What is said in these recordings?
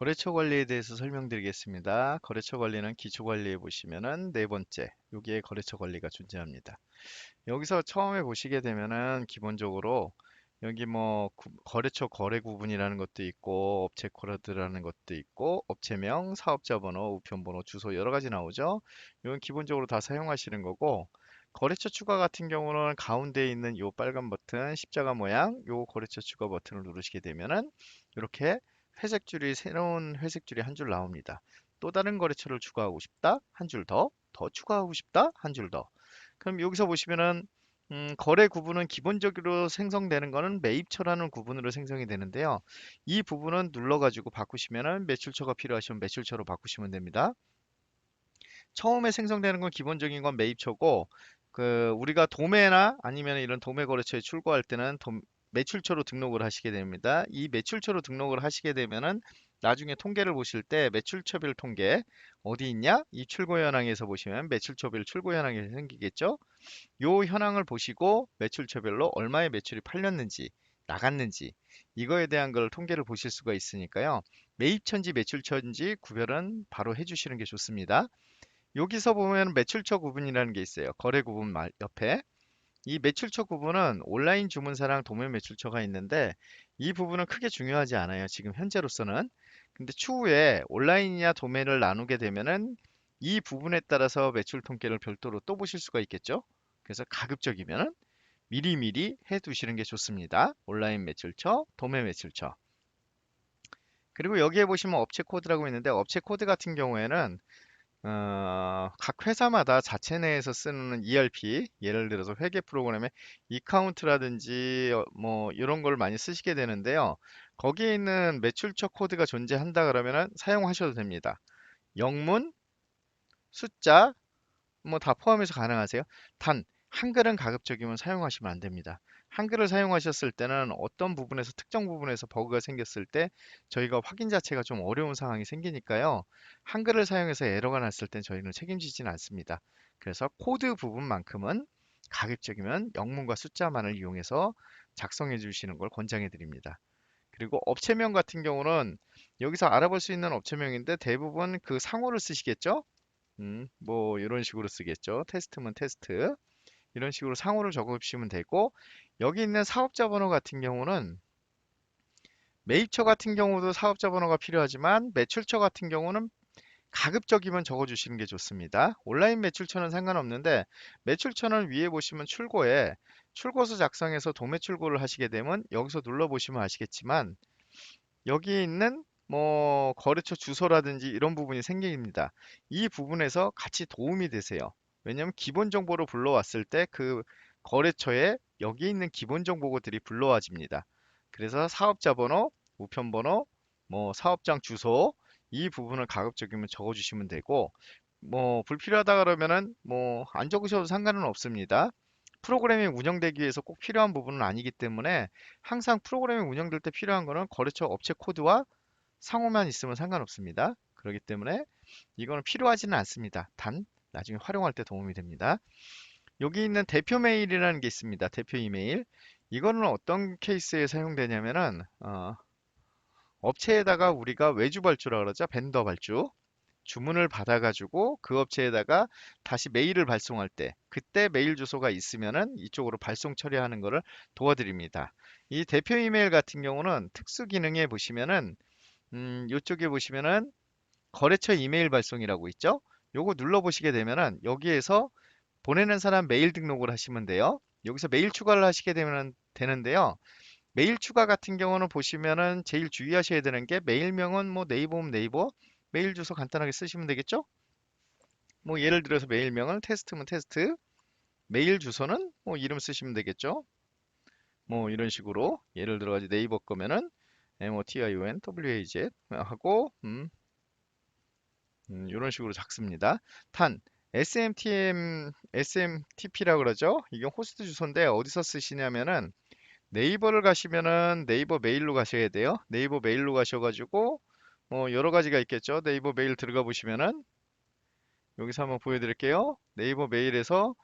거래처 관리에 대해서 설명드리겠습니다. 거래처 관리는 기초 관리에 보시면은 네 번째, 여기에 거래처 관리가 존재합니다. 여기서 처음에 보시게 되면은 기본적으로 여기 뭐 구- 거래처 거래 구분이라는 것도 있고 업체 코드라는 것도 있고 업체명, 사업자 번호, 우편 번호, 주소 여러 가지 나오죠. 이건 기본적으로 다 사용하시는 거고 거래처 추가 같은 경우는 가운데 있는 이 빨간 버튼 십자가 모양 요 거래처 추가 버튼을 누르시게 되면은 이렇게 회색 줄이 새로운 회색 줄이 한 줄 나옵니다. 또 다른 거래처를 추가하고 싶다 한 줄 더, 더 추가하고 싶다 한 줄 더. 그럼 여기서 보시면은 음, 거래 구분은 기본적으로 생성되는 거는 매입처라는 구분으로 생성이 되는데요. 이 부분은 눌러가지고 바꾸시면은 매출처가 필요하시면 매출처로 바꾸시면 됩니다. 처음에 생성되는 건 기본적인 건 매입처고 그 우리가 도매나 아니면 이런 도매 거래처에 출고할 때는 도- 매출처로 등록을 하시게 됩니다. 이 매출처로 등록을 하시게 되면은 나중에 통계를 보실 때 매출처별 통계 어디 있냐? 이 출고 현황에서 보시면 매출처별 출고 현황이 생기겠죠? 요 현황을 보시고 매출처별로 얼마의 매출이 팔렸는지 나갔는지 이거에 대한 걸 통계를 보실 수가 있으니까요. 매입처인지 매출처인지 구별은 바로 해주시는 게 좋습니다. 여기서 보면 매출처 구분이라는 게 있어요. 거래 구분 말 옆에. 이 매출처 구분은 온라인 주문사랑 도매 매출처가 있는데 이 부분은 크게 중요하지 않아요. 지금 현재로서는. 근데 추후에 온라인이냐 도매를 나누게 되면은 이 부분에 따라서 매출 통계를 별도로 또 보실 수가 있겠죠. 그래서 가급적이면은 미리미리 해 두시는 게 좋습니다. 온라인 매출처, 도매 매출처. 그리고 여기에 보시면 업체 코드라고 있는데 업체 코드 같은 경우에는 어, 각 회사마다 자체 내에서 쓰는 ERP, 예를 들어서 회계 프로그램에 이카운트라든지 어, 뭐 이런 걸 많이 쓰시게 되는데요. 거기에 있는 매출처 코드가 존재한다 그러면은 사용하셔도 됩니다. 영문, 숫자, 뭐 다 포함해서 가능하세요. 단 한글은 가급적이면 사용하시면 안 됩니다. 한글을 사용하셨을 때는 어떤 부분에서 특정 부분에서 버그가 생겼을 때 저희가 확인 자체가 좀 어려운 상황이 생기니까요. 한글을 사용해서 에러가 났을 땐 저희는 책임지지는 않습니다. 그래서 코드 부분만큼은 가급적이면 영문과 숫자만을 이용해서 작성해 주시는 걸 권장해 드립니다. 그리고 업체명 같은 경우는 여기서 알아볼 수 있는 업체명인데 대부분 그 상호를 쓰시겠죠? 음, 뭐 이런 식으로 쓰겠죠. 테스트면 테스트. 이런 식으로 상호를 적으시면 되고 여기 있는 사업자 번호 같은 경우는 매입처 같은 경우도 사업자 번호가 필요하지만 매출처 같은 경우는 가급적이면 적어주시는 게 좋습니다. 온라인 매출처는 상관없는데 매출처는 위에 보시면 출고에 출고서 작성해서 도매 출고를 하시게 되면 여기서 눌러보시면 아시겠지만 여기 있는 뭐 거래처 주소라든지 이런 부분이 생깁니다. 이 부분에서 같이 도움이 되세요. 왜냐하면 기본 정보로 불러왔을 때 그 거래처에 여기 있는 기본 정보들이 불러와집니다. 그래서 사업자 번호, 우편 번호, 뭐 사업장 주소 이 부분을 가급적이면 적어주시면 되고 뭐 불필요하다 그러면은 뭐 안 적으셔도 상관은 없습니다. 프로그램이 운영되기 위해서 꼭 필요한 부분은 아니기 때문에 항상 프로그램이 운영될 때 필요한 거는 거래처 업체 코드와 상호만 있으면 상관없습니다. 그렇기 때문에 이거는 필요하지는 않습니다. 단 나중에 활용할 때 도움이 됩니다. 여기 있는 대표 메일이라는 게 있습니다. 대표 이메일. 이거는 어떤 케이스에 사용되냐면은 어, 업체에다가 우리가 외주 발주라 그러죠. 벤더 발주. 주문을 받아가지고 그 업체에다가 다시 메일을 발송할 때 그때 메일 주소가 있으면은 이쪽으로 발송 처리하는 것을 도와드립니다. 이 대표 이메일 같은 경우는 특수 기능에 보시면은 음, 이쪽에 보시면은 거래처 이메일 발송이라고 있죠? 요거 눌러보시게 되면은 여기에서 보내는 사람 메일 등록을 하시면 돼요. 여기서 메일 추가를 하시게 되면 되는데요. 메일 추가 같은 경우는 보시면은 제일 주의하셔야 되는 게 메일명은 뭐 네이버면 네이버, 메일 주소 간단하게 쓰시면 되겠죠? 뭐 예를 들어서 메일명을 테스트면 테스트, 메일 주소는 뭐 이름 쓰시면 되겠죠? 뭐 이런 식으로 예를 들어 가 네이버 거면은 MOTION, WAZ 하고 음, 음, 이런 식으로 작습니다. 탄 SMTM, SMTP라 그러죠. 이게 호스트 주소인데 어디서 쓰시냐면은 네이버를 가시면은 네이버 메일로 가셔야 돼요. 네이버 메일로 가셔가지고 뭐 여러 가지가 있겠죠. 네이버 메일 들어가 보시면은 여기서 한번 보여드릴게요. 네이버 메일에서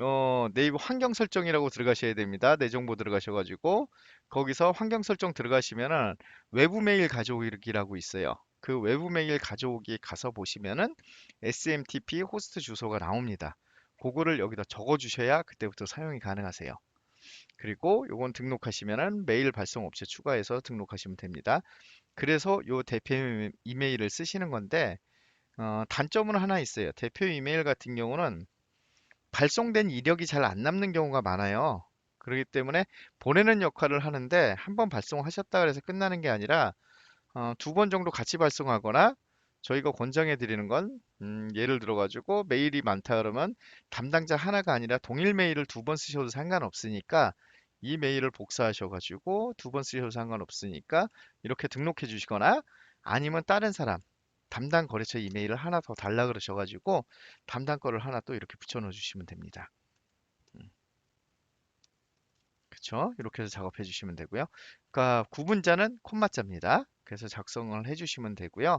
어, 네이버 환경 설정이라고 들어가셔야 됩니다. 내 정보 들어가셔가지고 거기서 환경 설정 들어가시면은 외부 메일 가져오기라고 있어요. 그 외부 메일 가져오기 가서 보시면은 SMTP 호스트 주소가 나옵니다. 그거를 여기다 적어 주셔야 그때부터 사용이 가능하세요. 그리고 요건 등록하시면은 메일 발송 업체 추가해서 등록하시면 됩니다. 그래서 요 대표 이메일을 쓰시는 건데 어, 단점은 하나 있어요. 대표 이메일 같은 경우는 발송된 이력이 잘 안 남는 경우가 많아요. 그렇기 때문에 보내는 역할을 하는데 한번 발송하셨다 그래서 끝나는 게 아니라 어, 두번 정도 같이 발송하거나 저희가 권장해 드리는 건 음, 예를 들어 가지고 메일이 많다 그러면 담당자 하나가 아니라 동일 메일을 두 번 쓰셔도 상관없으니까 이 메일을 복사하셔 가지고 두 번 쓰셔도 상관없으니까 이렇게 등록해 주시거나 아니면 다른 사람 담당 거래처 이메일을 하나 더 달라 그러셔 가지고 담당 거를 하나 또 이렇게 붙여 넣어 주시면 됩니다. 음. 그쵸? 이렇게 해서 작업해 주시면 되고요. 그러니까 구분자는 콤마자입니다. 그래서 작성을 해 주시면 되고요.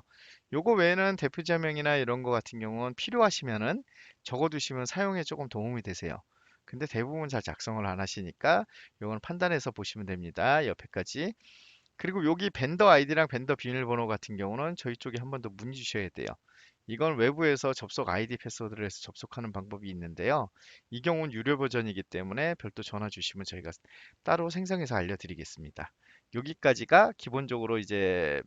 요거 외에는 대표자명이나 이런 거 같은 경우는 필요하시면은 적어 두시면 사용에 조금 도움이 되세요. 근데 대부분 잘 작성을 안 하시니까 요건 판단해서 보시면 됩니다. 옆에까지. 그리고 여기 벤더 아이디랑 벤더 비밀번호 같은 경우는 저희 쪽에 한 번 더 문의 주셔야 돼요. 이건 외부에서 접속 아이디 패스워드를 해서 접속하는 방법이 있는데요. 이 경우는 유료 버전이기 때문에 별도 전화 주시면 저희가 따로 생성해서 알려드리겠습니다. 여기까지가 기본적으로 이제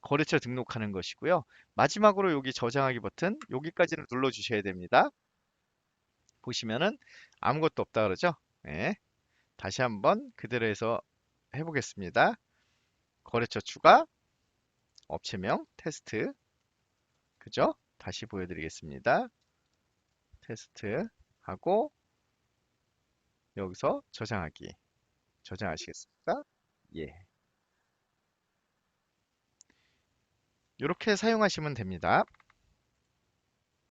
거래처 등록하는 것이고요. 마지막으로 여기 저장하기 버튼 여기까지를 눌러 주셔야 됩니다. 보시면은 아무것도 없다 그러죠? 네. 다시 한번 그대로 해서 해보겠습니다. 거래처 추가, 업체명, 테스트. 그죠? 다시 보여드리겠습니다. 테스트 하고 여기서 저장하기. 저장하시겠습니까? 예. 이렇게 사용하시면 됩니다.